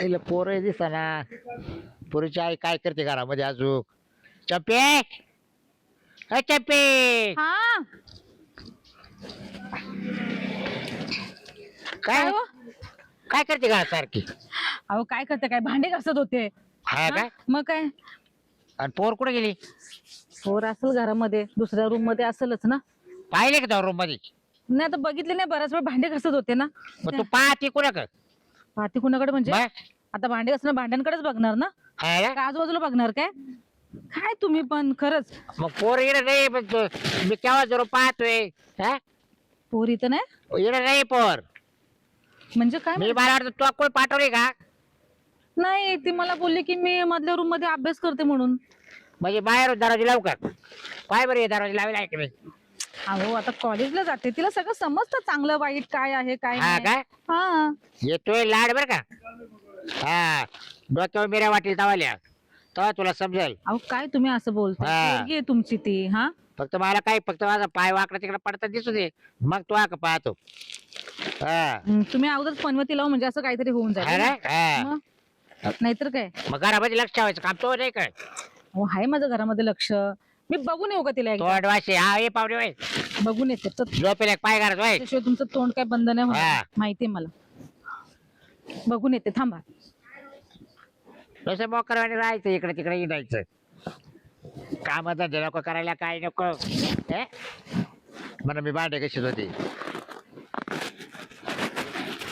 आईला पोरं दिसा ना पोरीची आई काय करते घरामध्ये अजून? अ चप्पे हा. काय? काय हो? काय करते घरात सारखी अहो काय करते? काय भांडे घासत होते. हा हा? काय मग काय? आणि पोर कुठे गेली? पोर असेल घरामध्ये. दुसऱ्या रूममध्ये असेलच ना. पाहिले का रूममध्ये नाही आता बघितले नाही बऱ्याच वेळ भांडे घासत होते ना. मग तू पाहते कुणा का पाहते कुणाकडे म्हणजे? मग? आता भांडे घासणं भांड्यांकडेच बघणार ना? हा ना? का आजूबाजूला बघणार काय? काय तुम्ही पण खरंच. मग पोर येणं नाही पण तू- मी केव्हा जरूर पाहतोय हा? पोरी तर नाही? येणं नाही पोर. म्हणजे काय मी मला वाटतं तू कोण पाठवले का? नाही ती मला बोलली की मी मधल्या रूममध्ये अभ्यास करते म्हणून. म्हणजे बाहेर दरवाजे लावू का? काय बरं हे दरवाजे लावेल आहे की नाही? अहो आता कॉलेजला जाते तिला सगळं समजतं चांगलं वाईट काय आहे काय हा नाही. काय? हा. येतोय लाड बर का? हा. डोक्यावर मिऱ्या वाटेल तवाल्या. तेव्हा तुला समजेल. अहो काय तुम्ही असं बोलता? हा. पोरगी आहे तुमची ती हा? फक्त मला काय फक्त माझा पाय वाकडा तिकडे पडता दिसू दे. मग तो का पाहतो. हा. हं, तुम्ही अगोदर पनवती लावू म्हणजे असं काहीतरी होऊन हा जाईल? हा. मग? नाहीतर काय? मग घरामध्ये लक्ष ठेवायचं काम तो नाही काय? अहो आहे माझं घरामध्ये लक्ष. मी बघून येऊ का तिला तो एकदा अडवाशी हा ये पावडे वय बघून येते तर झोपेल एक पाय त्याशिवाय तुमचं तोंड काय बंद नाही हा. होणार माहितीये मला. बघून येते थांबा. तसं मोकरवाने राहायचं इकडे तिकडे हिंडायचं. काम धंदे नको करायला काय नको. हे? म्हणून मी भांडे कशीच होती.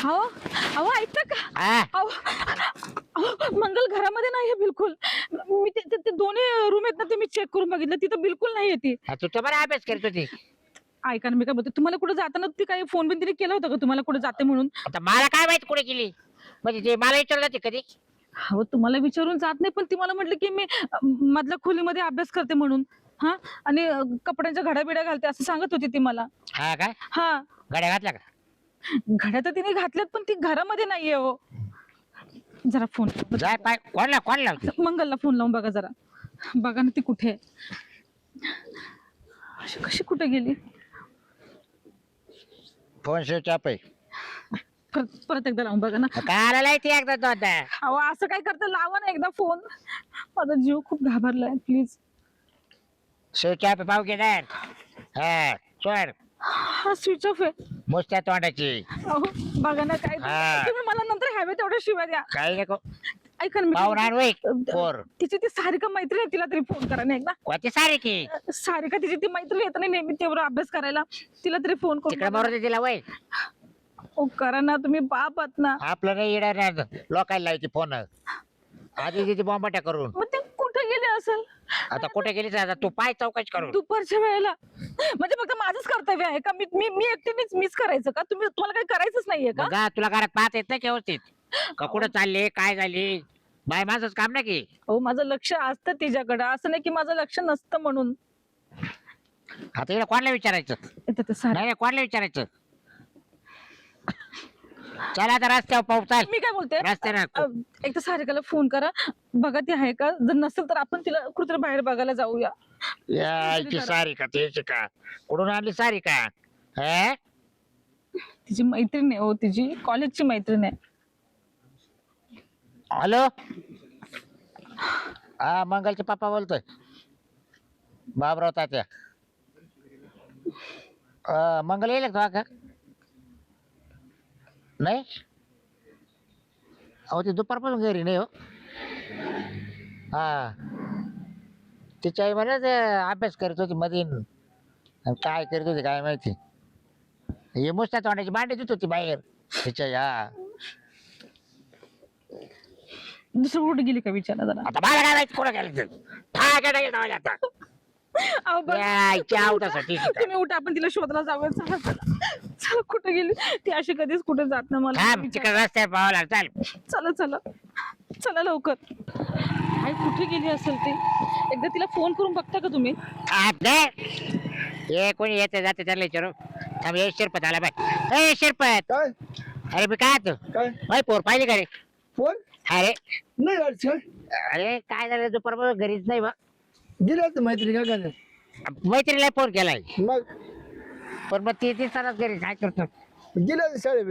हो अहो ऐकता का? हा? अहो, मंगल घरामध्ये नाहीये बिलकुल. मी ते- ते ते दोन्ही रूम आहेत ना ते मी चेक करून बघितलं. तिथं बिलकुल नाहीये ती. हा, तू तर बरं अभ्यास करत होती. ऐका ना मी काय बोलते तुम्हाला कुठे जाताना ती काही फोन बिन तिने केला होता का? तुम्हाला कुठे जाते म्हणून? आता मला काय माहीत कुठे गेली? म्हणजे ते मला विचारलं ते कधी? हो तुम्हाला विचारून जात नाही पण ती मला म्हटलं की मी अं, मधल्या खोलीमध्ये अभ्यास करते म्हणून. हा? आणि अं, कपड्यांच्या घड्या बिड्या घालते असं सांगत होती ती मला. हा काय हा. गाड्या घातल्या का? घड्या तर तिने घातल्यात पण ती घरामध्ये नाहीये हो जरा फोन जाय पाय कोणला कोण लावते मंगलला फोन लावून बघा जरा. बघा ना ती कुठे आहे. अशी कशी कुठे गेली? फोन स्विच ऑफ आहे परत परत एकदा लावून बघा ना. काय आलेला ते एकदा आता अहो असं काय करतं? लावा ना एकदा फोन. माझा जीव खूप घाबरलाय प्लीज. स्विच ऑफ पाहू घे ना हा सोड हा स्विच ऑफ आहे. मुसत्या तोंडाची. अहो बघा ना काय हा. तुम्ही मला नंतर हवे तेवढ्या शिवाय द्या. काही नको. ऐका ना मी पाहून आण वय अ, पोर. तिची ती सारिका मैत्रीण आहे तिला तरी फोन करा ना एकदा. कोणती सारी की सारिका तिची ती मैत्रीण येत नाही नेहमी तेवढा अभ्यास करायला. तिला तरी फोन तिकडे करून बरोबर तिला वय ओ करा ना तुम्ही बाप आहात ना. आपलं नाही येणार नाही लोकांना लावायची फोन आधी तिथे बॉम्बाट्या करून. मग ते कुठे गेले असेल? आता कुठे गेलीच आता? तू पाय चौकशी करून दुपारच्या वेळेला. म्हणजे फक्त माझंच कर्तव्य आहे का? मी मी मी एकटीनेच मिस करायचं का? तुम्ही तुम्हाला काही करायचंच नाहीये का? मग जा, तुला घरात पाहत येत नाही का व्यवस्थित? का कुठं चालले? काय झाली? बाय माझंच काम नाही की? हो माझं लक्ष असतं तिच्याकडं. असं नाही की माझं लक्ष नसतं म्हणून. आता इकडे कोणाला विचारायचं? नाही नाही, कोणाला विचारायचं? चला आता रस्त्यावर पाहू चाल मी काय बोलते? रस्त्याने अ, एक तर सारिकाला फोन करा. बघा ती आहे का? जर नसेल तर आपण तिला कुठेतरी बाहेर बघायला जाऊया. यायची सारी का त्याची का? कुठून आणली सारी का? हे? तिची मैत्रीण आहे हो तिची कॉलेजची मैत्रीण आहे. हॅलो? हा मंगलचे पप्पा बोलतोय. बाबराव तात्या. अं, मंगल येईल का का? नाही? अहो ते दुपारपासून घरी नाही हो. हा. तिच्या आई म्हणा ते अभ्यास करत होती आणि काय करत होती काय माहिती. हे मुस्ता तोंडाची भांडी देत होती बाहेर. तिच्या हा. दुसरं कुठे गेली का विचारा जरा? आता मला काय माहिती कोणा गेलं ते? ठाक आहे ना आता. अहो, बघ. यायच्या आवतासाठी तुम्ही उठा. आपण तिला शोधला जाऊया. चला चला. चला कुठे गेली? ती अशी कधीच कुठे जात ना मला तिकडे रस्त्यावर पाहावं चाल. चला चला. चला लवकर. काय कुठे गेली असेल ती? एकदा तिला फोन करून बघता का तुम्ही. हे कोणी येते जाते त्याला विचारू. थांब हे शिरपत आला बाय ए शिरपत. काय? अरे मी काय तू? काय? पोर पाहिली का रे? फोन? अरे नाही अडचण. अरे काय झालं? दुपार घरीच नाही बा. गेला तर मैत्री का काय मैत्रीला फोन केलाय मग? पण मग ती ती सरास घरी काय करतो. गेला शाळेत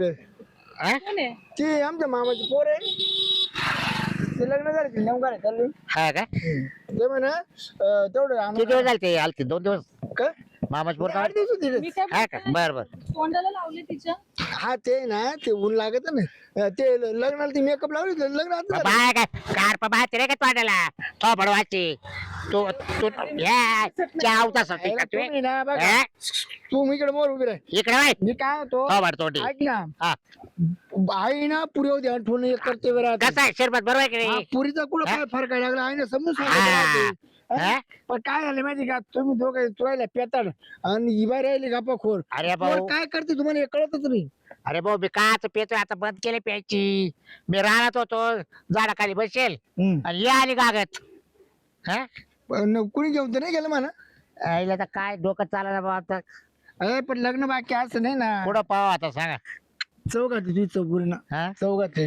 हा? ती आमच्या मामाची पोर आहे. ते लग्न झाले हा का? ते म्हणा अं, तेवढं आम्हाला- झाले ते आलते? दोन दिवस? काय? मामाच पोर आठ दिवस होते मी रे. काय हा का? बोलते? बर बर. तोंडाला लावले तिच्या? हा ते ना ते ऊन लागत ना. अं, ते ल- लग्नाला ते मेकअप लावले होते, लग्न आता झालं. बाय काय? कार पा बाहेर रे का तोंडाला? तो बडवाची तू तू या चावता साठी यायला का तू तुम्ही ना बघा. हा? तू इकडे मोर उभी राह. इकडे बाय. मी काय होतो? तो बड तोंडी. ऐक ना. हा. आई ना पुरी होती आठवण एक करते बरं कसं आहे? शिरपत बरोबर आहे की हा, नाही पुरीचा कुठं हा? काय फरक आहे? लागला? आहे ना समजून हा. सांगितलं हा? हा? पण काय झालं माहिती का? तुम्ही दोघे तुला पेताड आणि इबाई राहिली गप्पा खोर अरे भाऊ. काय करते तुम्हाला हे कळतच नाही. अरे भाऊ मी काच पेतोय? आता बंद केले प्यायची. मी राहत होतो. झाडाखाली बसेल. आणि ये आली गागत. हा? पण कुणी घेऊन तर नाही गेलं म्हणा. आईला तर काय डोकं चालायला बाबा आता. अरे पण लग्न बाकी असं नाही ना. पुढं पाहू आता सांगा. चौघात तुझी चौपुरी ना. हा? चौघात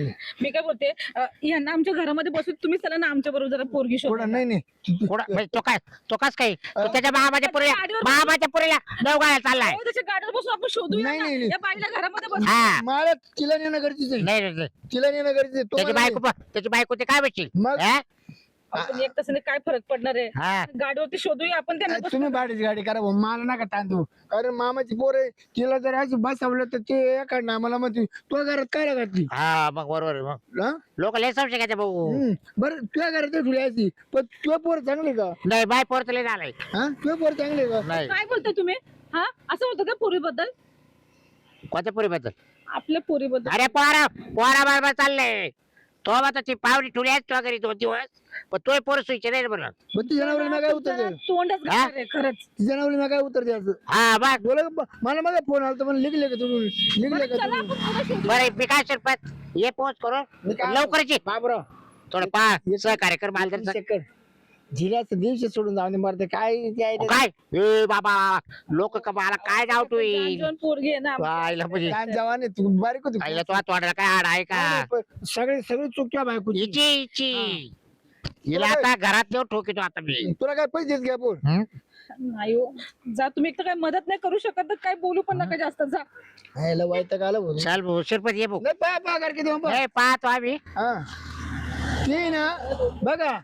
मी काय बोलते अ, यांना आमच्या घरामध्ये बसून तुम्ही चला ना आमच्या बरोबर जरा पोरगी शोधा. थोडं नाही नाही. पुढं म्हणजे तो काय? तो कस तो त्याच्या मामाच्या पुरीला मामाच्या पुरीला नवगाळ्या चाललाय. त्याच्या गाडीवर बसून आपण शोधूया नाही, ना. नाही, नाही. या बाईला घरामध्ये बसून. हा. मला तिला नेणं गरजेचं आहे. नाही नाही, नाही. तिला नेणं गरजेचं आहे त्याची बायको. प- त्याची बायको ते काय बसशील मग? हा? आपण एक तासाने काय फरक पडणार आहे? हा. गाडीवरती शोधूया आपण त्यांना अरे तुम्ही भाडीची गाडी करा भाऊ, मला नका तांदू कारण मामाची पोर आहे तिला जर अशी बसवलं तर ते एखाद आम्हाला म्हणते तो घरात काय घातली? हा मग बरोबर आहे मग. हा? लोक लय घ्यायचे भाऊ. हम्म. बरं तुझ्या घरात ठेवली पण तुझ्या पोर चांगली का? नाही बाय पोरत लय झालाय हा? तुझ्या पोर चांगली का? नाही. काय बोलताय तुम्ही? हा? असं होतं का पोरीबद्दल? कोणत्या पोरीबद्दल? आपल्या पोरीबद्दल. अरे पोरा पोरा बरोबर चाललंय. तो आता ती आहे तुझ्या घरी दोन दिवस. पण तोय पोर सुईचे नाही रे बरं मग तुझ्या नवऱ्याला काय उत्तर तुमचं द्यायचं तोंडच हा? घाण आहे, खरंच. तिच्या नवऱ्याला काय उत्तर द्यायचं? हा बघ बोला का, मला मग फोन आला तर मला लिखले का तुम्ही? लिखले का चला तुम्ही? आपण पुढे शोधू. बरं मी काय शिरपत ये पोच करू लवकरच ये. थोडं पा सहकार्य कर मला तीन जरा. सेकंद. झिऱ्याचं दिवशी सोडून जाऊन दे मरते. काय ते आहे ते- काय? ए बाबा लोक का मला काय जाऊ तू? जाण-जुवान पोरगी आहे ना. आईला म्हणजे काय जवान आहे तू? बारीक होती आईला तो. तोंडाला काय हाड आहे का? नाही, पण सगळे सगळे चुक्या बायकोची. इची इची. हिला आता घरात नेऊन ठोकितो आता मी. तुला काय पैसे देत घ्या पोर हं? नाही हो. जा तुम्ही एक तर काय मदत नाही करू शकत तर काय बोलू पण नका जास्त जा. यायला वाईट आलं चल भाऊ शिरपत ये भाऊ. नाही पा पा करके देऊ ए पाहतो आम्ही. हा. ते ना बघा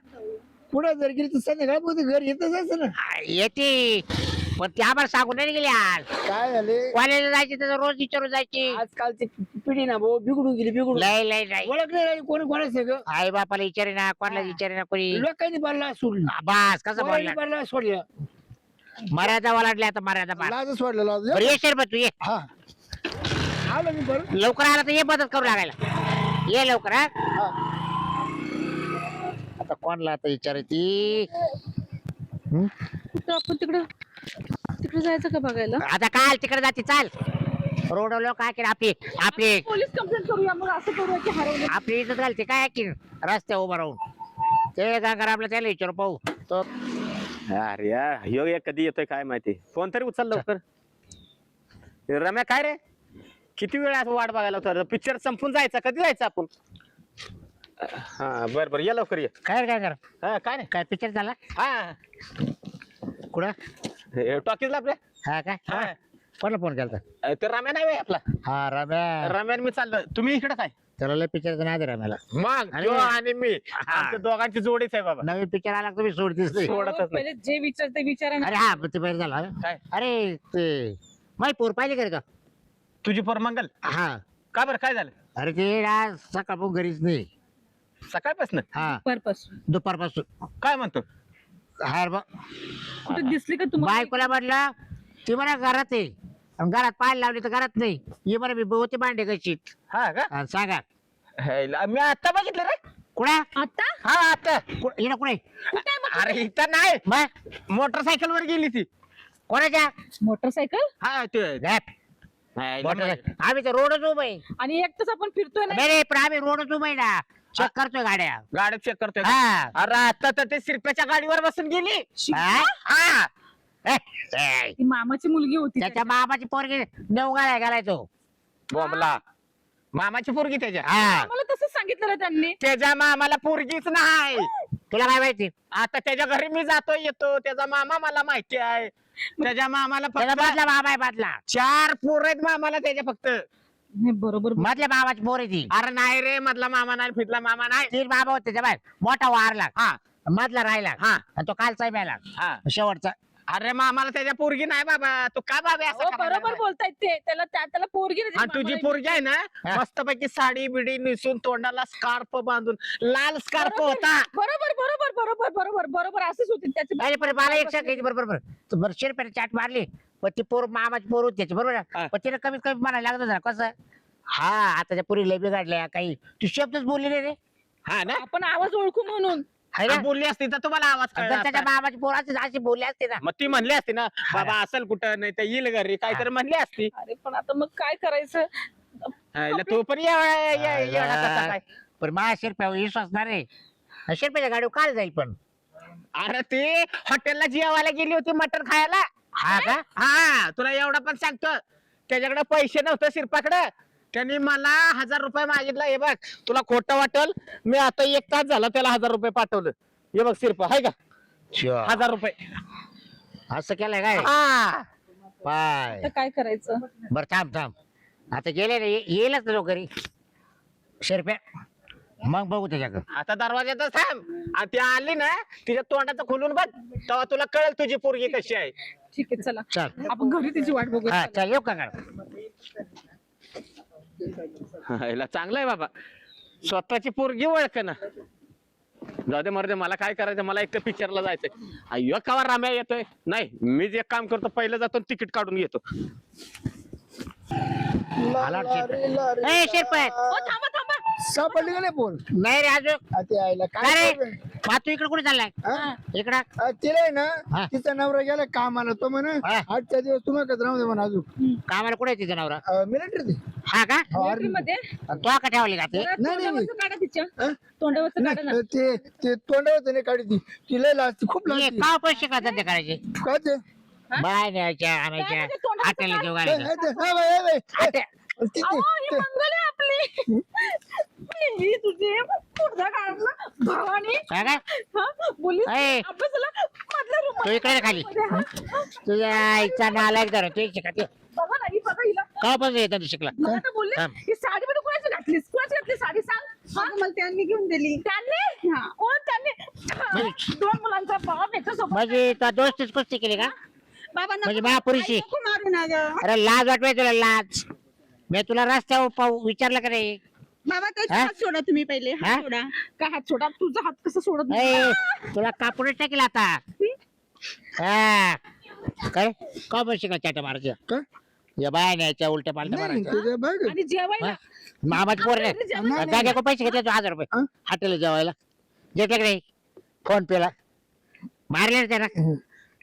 पुढे जर गेली तर संध्याकाळ पोहोचते घर येतच असं ना. आ, येते. पण ते आम्हाला सांगून नाही गेली आज काय झाले? कॉलेजला जायची तर रोज विचारून जायची. आजकालची पिढी ना भाऊ बिघडून गेली बिघडून. लय लय लय. ओळख नाही राहिली कोणी कोणाचं ग. आई बापाला विचारे ना कोणाला विचारे ना कोणी. लोकांनी बारला सोडलं. बास कसं बोलला बारला सोडलं? मर्यादा ओलांडली आता मर्यादा बार लाज सोडलं लाज. बरं ये तू ये. हा. आलो मी बरं लवकर आला तर ये मदत करू लागायला. ये लवकर हा. हा. आता कोणला आता विचारायची आपण तिकडे? तिकडे जायचं का बघायला? आता काल तिकडे जाते चाल. रोड लोक काय केलं आपली आपली. पोलीस कंप्लेंट करूया मग असं करूया की हरवले. आपली इज्जत घालते काय की? रस्त्या उभं राहून. ते काय आपलं त्याला विचारू पाहू. तो अरे या ह्यो एक कधी येतोय काय माहिती? फोन तरी उचल लवकर. रम्या काय रे? किती वेळ असं वाट बघायला होता? पिक्चर संपून जायचा कधी जायचं आपण? हा बर बर. ये लवकर ये. काय काय कर? हा काय नाही. काय पिक्चर झाला हा. कुठं? टॉकीजला आपल्या? हा काय? हा. कोणाला फोन केला अ, ते रम्या नाही व्हय आपला. हा रम्या. रम्यान मी चाललो. तुम्ही इकडे काय? त्याला लय पिक्चरचं नाही दे रम्याला. मग आणि मी आमच्या दोघांची जोडीच आहे बाबा. नवीन पिक्चर आला का तुम्ही? सोडतीस नाही. सोडतच नाही. पहिले जे विचार ते विचारा ना. अरे हा ते बाहेर झाला. काय? अरे ते माही पोर पाहिजे का रे का? तुझी पोर मंगल? हा. का बरं? काय झालं? अरे ते आज सकाळपासून घरीच नाही. सकाळपासून? हा. पर्पस दुपारपासून. काय म्हणतो? हा बा. कुठे दिसली का तुम्हाला? बायकोला म्हटलं ती मला घरात आहे. आणि घरात पाहायला लावली तर घरात नाही. ये बरं मी बहुते भांडे कशी हा का? सांगा. हेला, मी आता बघितलं रे. कुणा? आता हा आता हिला कुठे अरे इथं नाही. मग मोटरसायकल वर गेली ती. कोणाच्या? मोटरसायकल? हा ते. गॅप नाही, आम्ही तर रोडच उभं आहे. आणि एक तास आपण फिरतोय ना? नाही नाही, पण आम्ही रोडच उभं आहे ना. चेक करतोय गाड्या. गाडी चेक करतोय हा. अरे आता तर ते शिरप्याच्या गाडीवर बसून गेली. हा? हा. ए, ए, ती मामाची मुलगी होती त्याच्या मामाची पोरगी नऊ गाड्या घालायचो. बोंबला. मामाची पोरगी त्याच्या. हा. मला तसं सांगितलं ना त्यांनी. त्याच्या मामाला पोरगीच नाही. तुला काय माहिती? आता त्याच्या घरी मी जातो येतो. त्याचा मामा मला माहिती आहे. त्याच्या मामाला फक्त बादला मामा आहे बादला चार पोर आहेत मामाला त्याच्या फक्त. नाही बरोबर मधल्या मामाची पोर आहे ती. अरे नाही रे मधला मामा नाही फिटला मामा नाही. तीन बाबा होते त्या बाय मोठा वारला. हा. मधला राहिला. हा. आणि तो कालचा मेला हा. शेवटचा. अरे मामाला त्याच्या पोरगी नाही बाबा. तू का बाबा असं हो, करायला बरोबर लागलाय? बोलतायत ते. त्याला त्या- त्याला पोरगी नाही आणि तुझी पोरगी आहे ना. मस्तपैकी साडी बिडी निसून तोंडाला स्कार्फ बांधून लाल स्कार्फ बरोबर. होता. बरोबर बरोबर बरोबर बरोबर बरोबर असंच होते त्याचे अरे पण मला एक सांगायची बरोबर बरोबर बरं शिरप्याने चाट मारली. पण ती पोर मामाची पोर होती त्याची बरोबर हा. आहे? पण तिने कमीत कमी म्हणायला लागत होतं ना कसं? हा आता त्या पुरी लय बिघडल्या काही. तू शब्दच बोलली नाही रे. हा ना? आपण आवाज ओळखू म्हणून. है ना? बोलली असती तर तुम्हाला आवाज जर त्याच्या असता. मामाची पोर अशी अशी बोलली असते ना. मग ती म्हणली असती ना बाबा असेल कुठं नाही तर येईल घरी. काहीतरी म्हणली असती. अरे पण आता मग काय करायचं? तू पण ये- ये- ये- येडा कसा काय? पण माझ्या शिरप्यावर विश्वास नाही रे. आणि शिरप्याच्या गाडीवर काल जाईल पण. अरे ते हॉटेलला जेवायला गेली होती मटण खायला. हा का? हा तुला एवढा पण सांगतो. त्याच्याकडे पैसे नव्हते शिरपाकडे. त्यांनी मला हजार रुपये मागितला. हे बघ तुला खोटं वाटल. मी आता एक तास झाला त्याला हजार रुपये पाठवलं. हे बघ शिरपा हाय का. हजार रुपये. असं केलंय काय? हा. पाय. काय करायचं? बर थांब थांब. आता गेले ये- येईलच ना तो घरी शिरप्या. मग बघू त्याच्याकडं. आता दरवाज्यातच थांब. आणि ती आली ना तिच्या तोंडाचं खोलून बघ. तेव्हा तुला कळेल तुझी पोरगी कशी आहे. ठीक आहे चला. चल. आपण घरी तिची वाट बघू हा चल येऊ का हा, हिला चांगलं आहे बाबा. स्वतःची पोरगी ओळख ना. जाऊ दे मर्दे मला काय करायचं मला एक तर पिक्चरला जायचंय. अय्यो कवा राम्या येतोय? नाही मी जे काम करतो पहिलं जातो तिकीट काढून घेतो ए हो थांबा थांबा. सापडली का नाही पोर नाही रे अजून. आईला काय रे problem? मा तू इकडे कुठे चाललाय हा? इकडं तिला आहे हा. ना तिचा नवरा गेला कामाला तो म्हणे हा. आजच्या दिवस तुम्ही कधी राहू दे म्हणा अजून कामाला कुठे तिचा नवरा मिलिटरी हा का Military मध्ये तो का ठेवली का ते जरा नाही, नाही. तोंडावरचं काढा तिच्या हा? तोंडावरचं काढा ना नाही ते ते तोंडावर नाही काढी ती तिला लाजती खूप ये, लाजती का पैसे का धंदे करायचे काय ते बाय न्यायच्या आणायच्या म्हणजे तोंडाचं काय? जेव ए, घालायचं ए, ते, हा, बाई, ए, बाई, ए, हॉटे- ती- अहो, ती- ही ते- मंगल आहे आपली मी तुझे? पुढचा काढला भावानी. काय काय? हा, बोललीस ए. अभ्यासाला मधल्या room तू इकडे खाली. हा. तुझ्या आईचा नालायक धर तू शिका ते. बघा ना ही बघा हिला. का पण येतं तू शिकला? मला तर बोलले. थांब. ही साडी मध्ये कोणाची घातलीस? कोणाची घातली साडी सांग. हा? मला त्यांनी घेऊन दिली. त्यांनी? कोण त्यांनी? म्हणजे- दोन मुलांचा बाप याच्यासोबत म्हणजे तुला दोस्तीच कुस्ती केली का? बाबा नको- म्हणजे महापुरुषी. आई, नको मारू ना ग. अरे लाज वाटवाय तुला लाज. मी तुला रस्त्यावर पाहू विचारलं का नाही? बाबा त्याचा हा? हात सोडा तुम्ही पहिले हा? हात सोडा. काय हात सोडा? तुझा हात कसं सोडत नाही? ए, तुला कापूनच टाकेल आता. हा? काय? का पण शिकला चाटा मारायच्या काय? या बाय न्यायच्या उलट्या पालट्या नाही मारायच्या. तुझ्या बघ आणि जेवायला? मामाची पोर नाही, पैसे घेतले तू हजार रुपये? हा? हॉटेल जेवायला. घेतले की नाही? फोन पेला. मारले ना त्याला.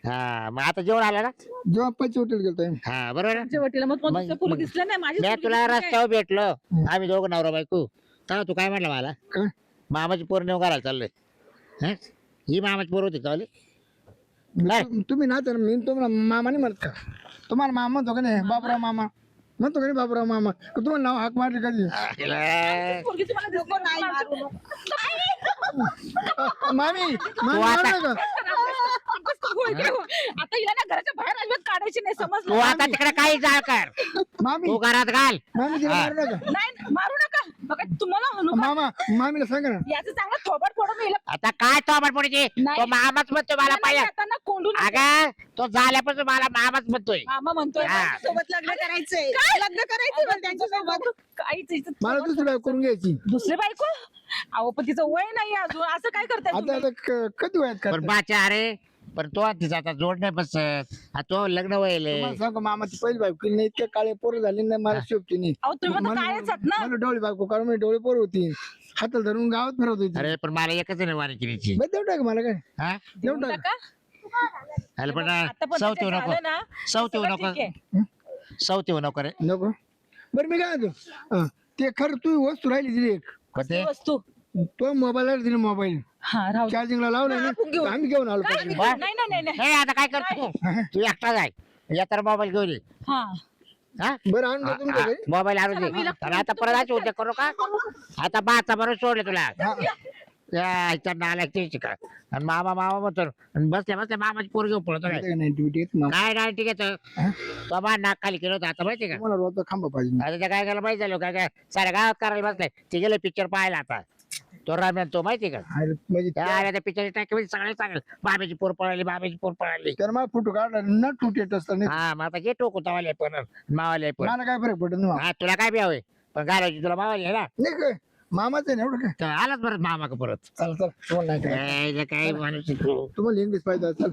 हा मग आता जेवण आला ना? जेव्हा पैसे हॉटेल गेलतो हा बरोबर ना? जेवटीला मग मग- तुमचं पोरं मग- दिसलं नाही माझी मी पोरगी तुला रस्त्यावर भेटलो. आम्ही दोघं नवरा बायको. तेव्हा तू काय म्हणलं मला? काय? मामाची पोर नेऊ करायला चाललोय हं? ही मामाची पोर होती का वाली? नाही. तु- तुम्ही ना तर मी तुम्हाला मामा नाही म्हणत का? तुम्हाला मामा म्हणतो का नाही? बाबराव मामा. म्हणतो का नाही बाबराव मामा? का तुम्हाला नाव हाक मारली कधी? पोरगी तुम्हाला दिसली नाही मामी. मामी मारू नका. होय. आता हिला ना घराच्या बाहेर अजिबात काढायची नाही तू समजलं आता तिकडे काही जाळ कर. मामी. तू घरात घाल. मामी तिला हा. मारू नका. नाही मारू नका. बघा तुम्हाला का? मामा मामीला सांगा ना. याचं चांगलं थोबड फोडून मी हिला आता काय तो आपण पुढे नाही. तो मामाच म्हणतो मला नाही, पाहिजे आता ना कोंडून अगं तो झाल्यापासून मला मामाच म्हणतोय. मामा म्हणतोय हा. सोबत लग्न करायचंय. लग्न करायचंय मला त्यांच्यासोबत. काहीच मला दुसरी बायको करून घ्यायची. दुसरी बायको? अहो पण तिचं वय नाही अजून. असं काय करताय आता तुम्ही? आता क- कधी वयात पण करता बाच्या अरे पण तो तिचा आता जोड नाही बसत. आ, तो लग्न व्हायले तुम्हाला सांगू मामाची पहिली बायको नाही इतके काळे पोरं झाले नाही मला शोभती नाही. अहो तुम्ही म्हणता मला कायच आहात ना. मला डोळे बायको कारण मी डोळे पोर होती. हाताला धरून गावात फिरत होती. अरे पण मला एकच नाही वाणी केलीची. बरं देऊ टाक मला काय? हा? देऊ टाक. नका. अरे पण आता पण सवती ते नको. झालं ना, सवती सगळं नको. आहे. सवती नको रे. नको. बरं मी काय म्हणतो? अं, ते खरं तू वस्तू राहिली दिली एक. ती वस्तू. तो मोबाईलला दिली मोबाईल हा राहू दे. चार्जिंगला लावलं हा, ना आपण घेऊ. आम्ही घेऊन आलो काय? पाहिजे. नाही नाही नाही नाही. हे आता काय करतो तू? एकटा जाय. या तर मोबाईल घेऊन ये. हा. हा? बरं आणून देतो तुमच्या घरी? मोबाईल आणून दे. आता परत अशी उद्या करू का? आता बाचा बरोबर सोडले तुला. हा. इथं नाला आणि मामा मामा म्हणतो आणि बसल्या बसल्या मामाची पोर घेऊन पळतो काय काय नाही ठीक आहे हा? तो बा नाक खाली केलं होतं आता माहिती का? मला रोजचा खांबा पाहिजे आता काय करायला माहिती झालं काय काय साऱ्या गावात करायला बसलाय. ते गेले पिक्चर पाहायला आता. तो राम्यान तो माहिती का? अरे, म्हणजे त्या आल्या त्या पिक्चर टाकी सगळे सांगेल. बाबेची पोर पळाली बाबेची पोर पळाली. तर मग फोटो काढला न तुटेट असताना हा मग आता जे टोकू तवाले पण मावाले पण. मला काय फरक पडत नाही. हा तुला काय बी हवंय? पण घालायची तुला मावाली आहे ना. नाही काय? मामाचं आहे ना एवढं काय? तर आलाच परत मामा का परत. चल चल तुम्हाला नाही. काय काय माणूस आहे तू. तुम्हाला इंग्लिश पाहिजे चल